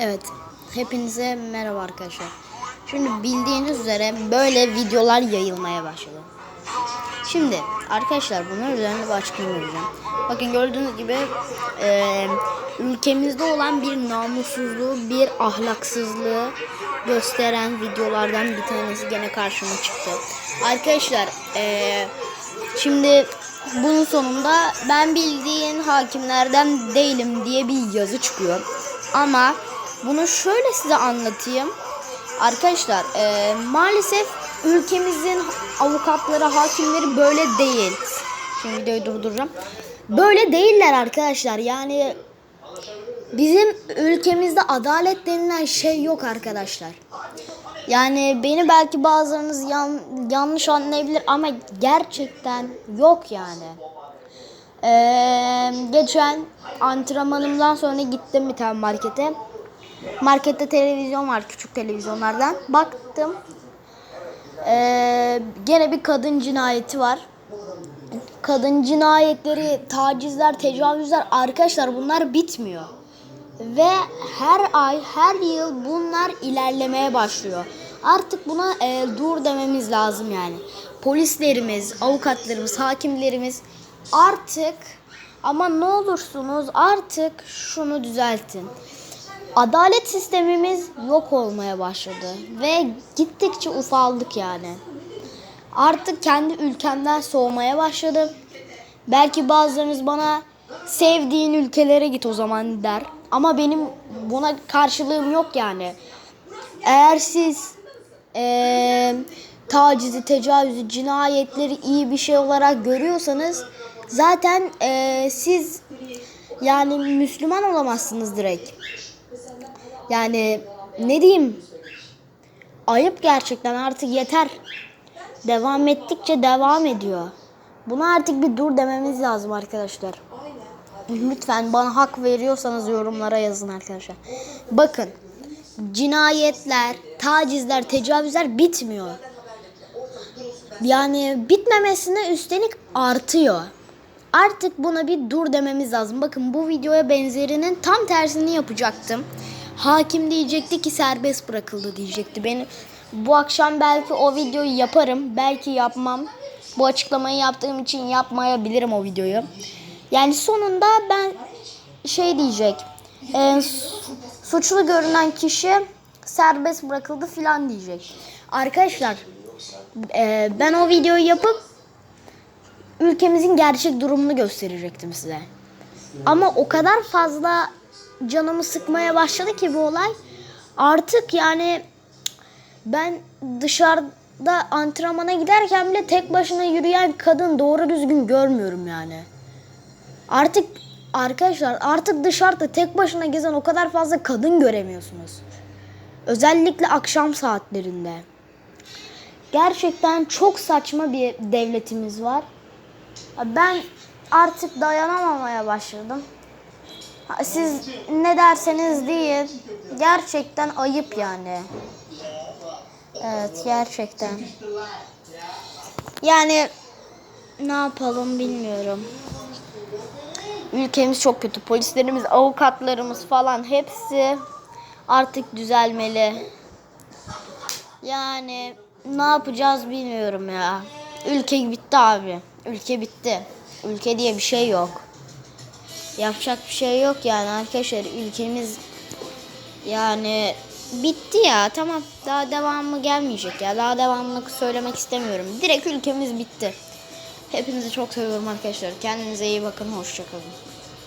Evet, hepinize merhaba arkadaşlar. Şimdi bildiğiniz üzere böyle videolar yayılmaya başladı. Şimdi arkadaşlar bunun üzerine bir açıklama vereceğim. Bakın gördüğünüz gibi e, ülkemizde olan bir namussuzluğu, bir ahlaksızlığı gösteren videolardan bir tanesi gene karşıma çıktı. Arkadaşlar e, şimdi bunun sonunda ben bildiğin hakimlerden değilim diye bir yazı çıkıyor. Ama bunu şöyle size anlatayım. Arkadaşlar e, maalesef ülkemizin avukatları, hakimleri böyle değil. Şimdi videoyu durduracağım. Böyle değiller arkadaşlar. Yani bizim ülkemizde adalet denilen şey yok arkadaşlar. Yani beni belki bazılarınız yan, yanlış anlayabilir ama gerçekten yok yani. Ee, geçen antrenmanımdan sonra gittim bir tane markete. Markette televizyon var küçük televizyonlardan. Baktım. Ee, gene bir kadın cinayeti var. Kadın cinayetleri, tacizler, tecavüzler arkadaşlar bunlar bitmiyor. Ve her ay, her yıl bunlar ilerlemeye başlıyor. Artık buna e, dur dememiz lazım yani. Polislerimiz, avukatlarımız, hakimlerimiz artık ama ne olursunuz artık şunu düzeltin. Adalet sistemimiz yok olmaya başladı ve gittikçe ufaldık yani. Artık kendi ülkemden soğumaya başladım. Belki bazılarınız bana sevdiğin ülkelere git o zaman der. Ama benim buna karşılığım yok yani. Eğer siz eee tacizi, tecavüzü, cinayetleri iyi bir şey olarak görüyorsanız zaten eee, siz yani Müslüman olamazsınız direkt. Yani ne diyeyim? Ayıp gerçekten artık yeter. Devam ettikçe devam ediyor. Buna artık bir dur dememiz lazım arkadaşlar. Lütfen bana hak veriyorsanız yorumlara yazın arkadaşlar. Bakın cinayetler, tacizler, tecavüzler bitmiyor. Yani bitmemesine üstelik artıyor. Artık buna bir dur dememiz lazım. Bakın bu videoya benzerinin tam tersini yapacaktım. Hakim diyecekti ki serbest bırakıldı diyecekti. Beni bu akşam belki o videoyu yaparım, belki yapmam. Bu açıklamayı yaptığım için yapmayabilirim o videoyu. Yani sonunda ben şey diyecek. e, su- suçlu görünen kişi serbest bırakıldı filan diyecek. Arkadaşlar e, ben o videoyu yapıp ülkemizin gerçek durumunu gösterecektim size. Ama o kadar fazla canımı sıkmaya başladı ki bu olay. Artık yani ben dışarıda antrenmana giderken bile tek başına yürüyen kadın doğru düzgün görmüyorum yani. Artık arkadaşlar artık dışarıda tek başına gezen o kadar fazla kadın göremiyorsunuz. Özellikle akşam saatlerinde. Gerçekten çok saçma bir devletimiz var. Ben artık dayanamamaya başladım. Siz ne derseniz deyin. Gerçekten ayıp yani. Evet gerçekten. Yani ne yapalım bilmiyorum. Ülkemiz çok kötü. Polislerimiz, avukatlarımız falan hepsi artık düzelmeli. Yani ne yapacağız bilmiyorum ya. Ülke bitti abi. Ülke bitti. Ülke diye bir şey yok. Yapacak bir şey yok yani arkadaşlar. Ülkemiz yani bitti ya. Tamam. Daha devamı gelmeyecek ya. Daha devamını söylemek istemiyorum. Direkt ülkemiz bitti. Hepinizi çok seviyorum arkadaşlar. Kendinize iyi bakın. Hoşçakalın.